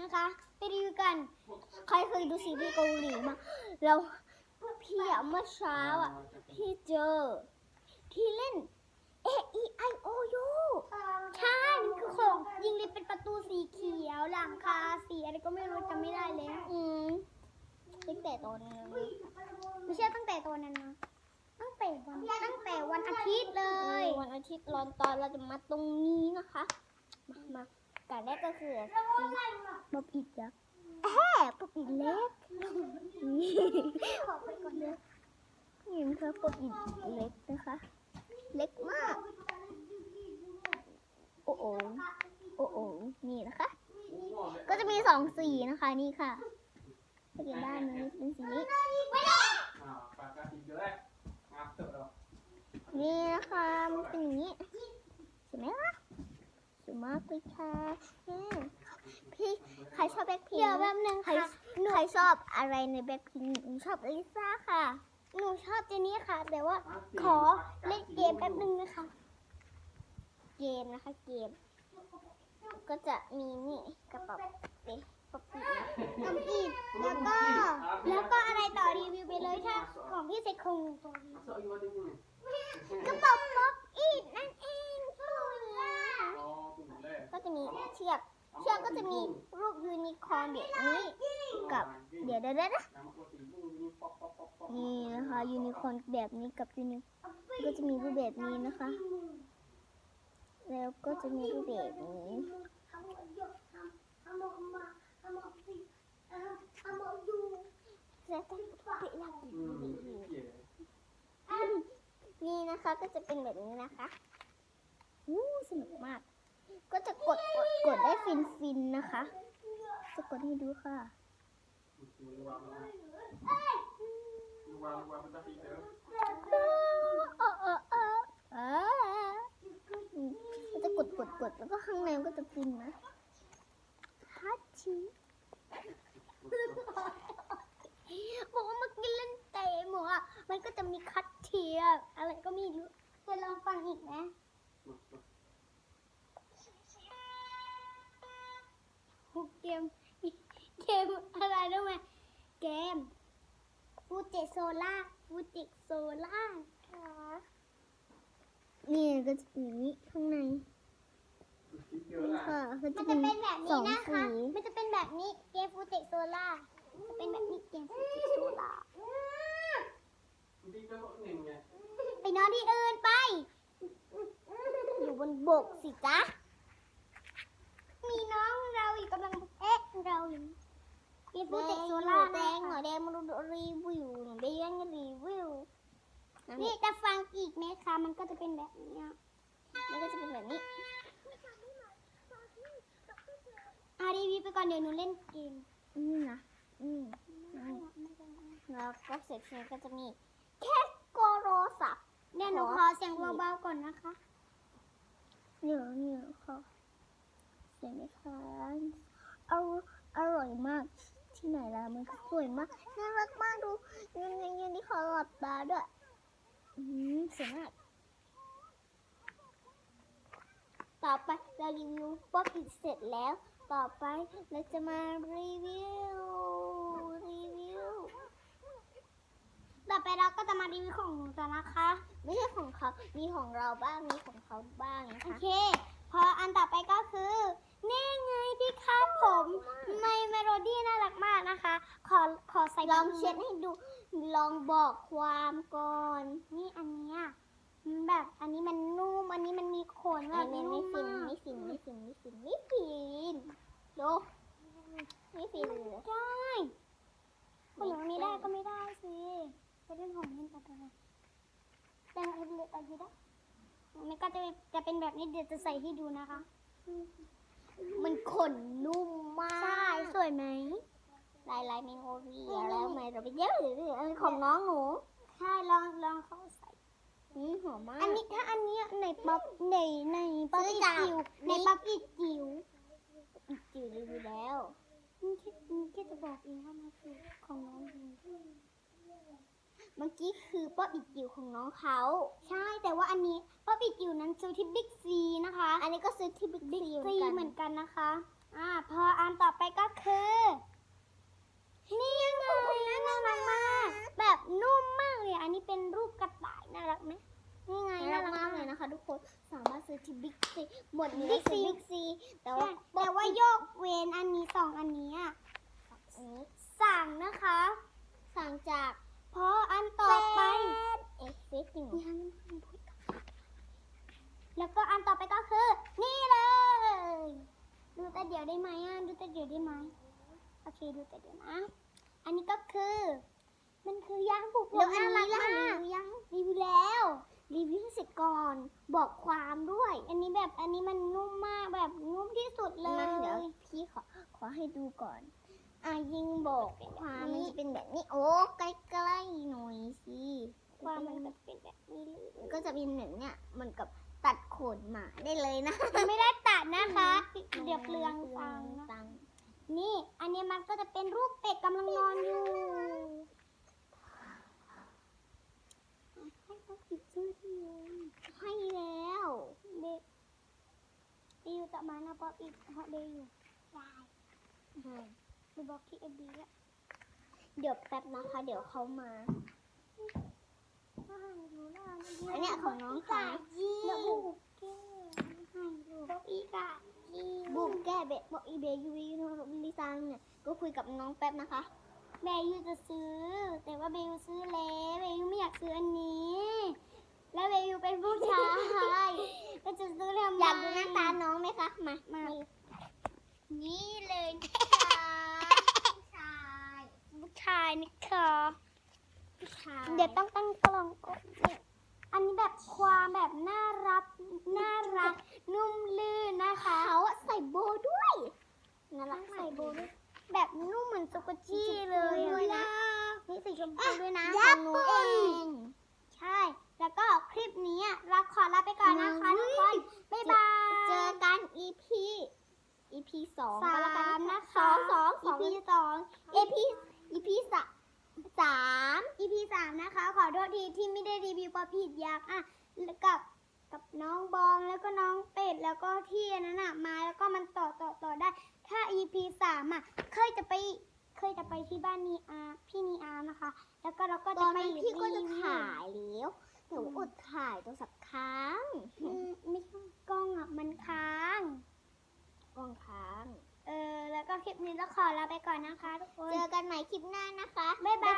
นะคะไปรีวิวกัน ใครเคยดูซีรีส์เกาหลีมาเราพี่อะเมื่อเช้าอะพี่เจอ ที่เล่น A E I O U ใช่มันคือของยิงเลยเป็นประตูสีเขียวหลังคาสีอะไรก็ไม่รู้จำไม่ได้เลยอืมตั้งแต่ตอนนั้นนะไม่ใช่ตั้งแต่ตอนนั้นนะตั้งแต่วันตั้งแต่วันอาทิตย์เลย วันอาทิตย์รอนตอนเราจะมาตรงนี้นะคะ มามา การแรกก็คือป๊อบอิดยักษ์แอบป๊อบอิดเล็กนี่ขอไปก่อนเลยนี่นะคะป๊อบอิดเล็กนะคะ เล็กมาก โอ้โหโอ้โหนี่นะคะ ก็จะมีสองสีนะคะนี่ค่ะก็จะด้านนี้เป็นสีนี้อ่าปากกาสีเกลือมาเถอะเรานี่นะคะมันเป็นอย่างนี้สวยไหมคะ สวยมากเลยค่ะอืมพี่ใครชอบแบ็คพิงเดี๋ยวแป๊บนึงใครค่ะใครชอบอะไรในแบ็คพิงหนูชอบลิซ่าค่ะ หนูชอบเจนี่ค่ะ แต่ว่าขอเล่นเกมแป๊บนึงนะคะ เกมนะคะเกม ก็จะมีนี่กระเป๋าเป๊ะปะปีนะทำอีกแล้วก็ แล้วก็อะไรต่อรีวิวไปเลยถ้าของพี่เซ็ตคงตัวนี้ Masuk lagi pada dulu. กระเป๋าป๊อปอีดนั่นเองสวยอะ Oh, tunggu lah. ก็จะมีเชือก เชือกก็จะมีรูปยูนิคอร์นแบบนี้กับเดี๋ยวเดี๋ยวนะนี่นะคะยูนิคอร์นแบบนี้กับยูนิก็จะมีรูปแบบนี้นะคะ แล้วก็จะมีรูปแบบนี้แล้วก็ปลากอีก Hmm, นี่นี่นะคะก็จะเป็นแบบนี้นะคะอู้สนุกมาก ก็จะกดกดกดได้ฟินฟินนะคะ จะกดให้ดูค่ะ ก็จะกดกดกดแล้วก็ข้างในมันก็จะฟินนะฮัตชิบอกว่ามื่อกี้เล่นเตะหมูอะมันก็จะมีคัดเทียอะไรก็ไม่รู้จะลองฟังอีกไหม เกมเกมอะไรรู้ไหมเกมฟูจิโซล่าฟูจิโซล่านี่ก็จะเป็นอย่างนี้ข้างใน Kita นี่ lah. ค่ะก็มันจะจะเป็นเป็นแบบสอนี้งนะคะสีมันจะเป็นแบบนี้เกมฟูจิโซล่าจะเป็นแบบนี้เกมฟูจิโซล่า Kita kau ni ni. ไปนอนที่อื่นไป อยู่บนบกสิจ๊ะ มีน้องเราอีกกำลังเอ๊ะเราอยู่เกมแดฟูจิงโซหล่านูแดนะงหนูคะแดงมาดูรีวิวหนูแดงรีวิวอันนี่นี่จะฟังอีกไหมคะมันก็จะเป็นแบบนี้มันก็จะเป็นแบบนี้อะรีวิวไปก่อนเดี๋ยวหนูเล่นเกมอืมนะอืมนี่แล้วก็เสร็จแล้วก็จะมีแค่โกโรศัพท์เดี๋ยวหนูขอเสียงเบาๆก่อนนะคะเนี่ยเนี่ยค่ะ เห็นไหมคะออยอร่อยมากที่ไหนล่ะมันก็สวยมากน่ารักมากดูยืนยืนยืนที่ขอหลับตาด้วยอืมสวยมากต่อไปเรารีวิวป๊อปอิดเสร็จแล้ว ต่อไปเราจะมารีวิวรีวิวต่อไปเราก็จะมารีวิวของหนูต่อนะคะ ไม่ใช่ของเขามีของเราบ้างมีของเขาบ้างนะคะโอเค พออันต่อไปก็คือ นี่ไงที่คาดผมไม่เมโลดี้น่ารักมากนะคะ ขอขอใส่ลองเช็ดให้ดู ลองบอกความก่อน นี่อันเนี้ยมันแบบอันนี้มันนุ่ม อันนี้มันมีขนแบไม่บไม่นุ่ไม่มฟินมากไม่ฟินไม่ฟินไม่ฟินไม่ฟินดูไม่ฟินเลยได้คนหนูนี้ได้ก็ไม่ได้สิไปเล่นของเล่นกันเลยแต่งเอ็นเลยไปดีได้มันก็จะจะเป็นแบบนี้เดี๋ยวจะใส่ให้ดูนะคะ มันขนนุ่มมาก ใช่สวยไหมลายลายเมโมรีแล้วไหมเราไปเยอะเลยเออของน้องหนู ใช่ลองลองเขาใส่อืมหอมมาก อันนี้ถ้าอันเนี้ยในป๊อปในในป๊อปซื้อีอจากจิ๋วนี่ในป๊อปอีจิ๋วอีกจิ๋วรีวิวแล้วนี่แค่นี่แค่จะบอกเองว่ามันคือของน้องดี เมื่อกี้คือป๊อปอีกจิ๋วของน้องเขาใช่แต่ว่าอันนี้ป๊อปอีจิ๋วนั้นซื้อที่บิ๊กซีนะคะ อันนี้ก็ซื้อที่บิ๊กซีซีเหเหมืมืออนนกันนะคะอ่าพออันต่อไปก็คือนี่ไงน่ารักมากแบบนุ่มมากเลยอันนี้เป็นรูปกระต่ายน่ารักไหมนี่ไงน่าน่ารักรักมากมากเลยนะคะ ทุกคนสามารถซื้อที่บิ๊กซีหมดนี้ Big ซื้อ C บิ๊กซีแต่แต่ว่าว่าแต่ว่าโยกเว้นอันนี้สองอันนี้อะอันนี้สั่งนะคะ สั่งจาก เพราะอันต่อไปเอฟเฟกต์จริงเหรอยังไม่พูดแล้วก็อันต่อไปก็คือ นี่เลย ดูแต่เดี๋ยวได้ไหมอะดูแต่เดี๋ยวได้ไหมโอเคดูแต่เดี๋ยวนะ อันนี้ก็คือ มันคือยางบุกแล้วอันน่านี้รักล่ะมากรีวิวยังรีวิวแล้วรีวิวให้เสร็จก่อนบอกความด้วย อันนี้แบบอันนี้มันนุ่มมากแบบนุ่มที่สุดเลมาเดี๋ยยวพี่ขอขอให้ดูก่อน อะยิงบอกความมันจะเป็นแบบนี้ โอ้ใกล้ๆหน่อยสิความมันแบบเป็นแบบนี้เลยก็จะเป็นเหมือนเนี่ยเหมือนกับตัดขนหมาได้เลยนะมันไม่ได้ตัดนะคะ เดี๋ยวเปลืองตังค์นะตังค์นี่ อันนี้มันก็จะเป็นรูปเป็ดกำลังนอนอยู่ให้เขาปิดชื่อที่เลยให้แล้วเด็กดีอยู่ต่อมานะป๊อปอีกฮอตเดย์อยู่ได้ ดูบอกที่เอ็บีละเดี๋ยวแป๊บนะคะ เดี๋ยวเขามาให้ดูล่ะอันเนี้ยของน้องค่ะแล้วบุกแก้ให้ดูบอกอีกอะจีบุกแก้เบะบอกอีเบยูวีโนลิซังเนี่ยก็คุยกับน้องแป๊บนะคะเบยูจะซื้อ แต่ว่าเบยูซื้อแล้วเบยูไม่อยากซื้ออันนี้ แล้วเบยูเป็นผู้ชายก็จะซื้อทำไมอยากดูหน้าตาน้องไหมคะ มามานี่เลยนะคะผู้ชาย ผู้ ชายนะคะผู้ชายเดี๋ยวต้องตั้งกล่องก่อนเนี่ยอันนี้แบบความแบบน่ารักน่ารักนุ่มลื่นนะคะเขาอะใส่โบด้วยน่ารัรักกใส่ใส่โบโบด้ด้ววยยแบบนุ่มเหมือนสกุชชี่เลยด้วยนะนี่สีชมพูด้วยนะยัขบองหนูปุ้เองงใช่ แล้วก็คลิปนี้อะเราขอลาไปก่อนนะคะทุกคนบ๊ายบายเจอกัน EP EP สองสาก็แล้วกันมนะนะคะสองสอง EP สอง EP EP สามสาม EP สามนะคะ ขอโทษทีที่ไม่ได้รีวิวปอผิดยักษ์อะแล้วกับกับน้องบอมแล้วก็น้องเป็ดแล้วก็ที่อันนั้นอะมาแล้วก็มันต่อต่อต่อได้ ถ้า EP สามอะเคยจะไปเคยจะไปที่บ้านนีอาพี่นีอานะคะ แล้วก็เราก็ตจะอนไปนั้นพี่ก็จะรีวิวถ่ายแล้วแต่ว่าอดถ่ายตัวสักครั้งอืมไม่ใช่กล้องอะมันค้างกองค้าง เออแล้วก็คลิปนี้ต้อขอลาไปก่อนนะคะทุกคน เจอกันใหม่คลิปหน้านะคะ บ๊ายบา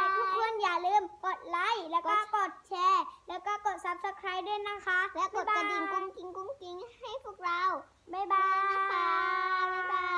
ย ทุกคนอย่าลืมกดไลค์ แล้วก็กดแชร์ แล้วก็กด subscribe ด้วยนะคะ และกดกระดิ่งกุ้งกิ้งกุ้งกิ้งให้พวกเรา บ๊ายบายนะคะ บ๊ายบาย